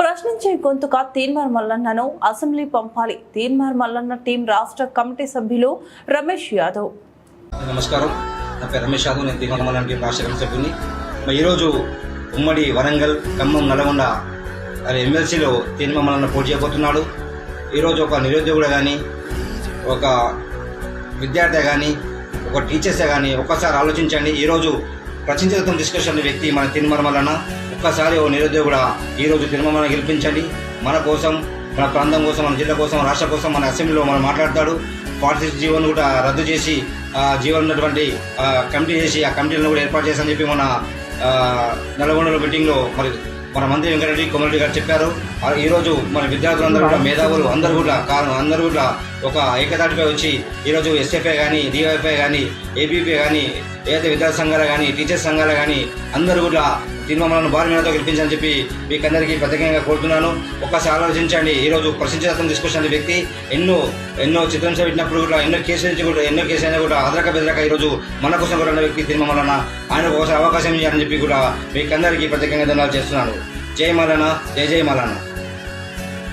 ప్రశ్నించే గొంతుక తీన్మార్ మల్లన్నను అసెంబ్లీ పంపాలి. తీన్మార్ మల్లన్న టీం రాష్ట్ర కమిటీ సభ్యులు రమేష్ యాదవ్. నమస్కారం. నా పేరు రమేష్ యాదవ్. నేను దిగుమల టీం రాష్ట్ర కమిటీ సభ్యుని ఈరోజు ఉమ్మడి వరంగల్ ఖమ్మం నల్గొండ మరి ఎమ్మెల్సీలో మల్లన్న పోటీ చేయబోతున్నాడు. ఈరోజు ఒక నిరుద్యోగుడు కానీ ఒక విద్యార్థి కానీ ఒక టీచర్సే కానీ ఒక్కసారి ఆలోచించండి. ఈరోజు ప్రచించతం అనే వ్యక్తి మన తిరుమలన్న ఒక్కసారి ఓ నిరుద్యోగుడా ఈరోజు తిరుమల గెలిపించండి. మన కోసం మన ప్రాంతం కోసం మన జిల్లా కోసం రాష్ట్ర కోసం మన అసెంబ్లీలో మనం మాట్లాడతాడు. ఫార్టీ సిక్స్ జీవన్ కూడా రద్దు చేసి జీవన్ ఉన్నటువంటి కమిటీ చేసి ఆ కమిటీలను కూడా ఏర్పాటు చేశామని చెప్పి మన నల్గొండలో మీటింగ్లో మరి మన మంత్రి వెంకటరెడ్డి కొమరెడ్డి గారు చెప్పారు. ఈరోజు మన విద్యార్థులందరూ కూడా మేధావులు అందరూ కూడా కారణం అందరూ కూడా ఒక ఏకతాటిపై వచ్చి ఈరోజు ఎస్ఎఫ్ఐ కానీ డివైఎఫ్ఐ కానీ ఏబీపీ కానీ ఏదైతే విద్యార్థి సంఘాలు కానీ టీచర్స్ సంఘాలు కానీ అందరూ కూడా తిరుమలను భారీ మేరతో గెలిపించాలని చెప్పి మీకు అందరికీ ప్రత్యేకంగా కోరుతున్నాను. ఒక్కసారి ఆలోచించండి. ఈరోజు ప్రశ్నించాల్సిన తీసుకొచ్చిన వ్యక్తి ఎన్నో ఎన్నో చిత్రంశ పెట్టినప్పుడు కూడా ఎన్నో కేసుల నుంచి కూడా ఎన్నో కేసు అయినా కూడా ఆదరక బెదరక ఈరోజు మన కోసం కూడా ఉన్న వ్యక్తి తిరుమలన ఆయనకు ఒకసారి అవకాశం ఇవ్వాలని చెప్పి కూడా మీకు అందరికీ ప్రత్యేకంగా ధన్యవాదాలు చేస్తున్నాను. జై మలన జై జై మలన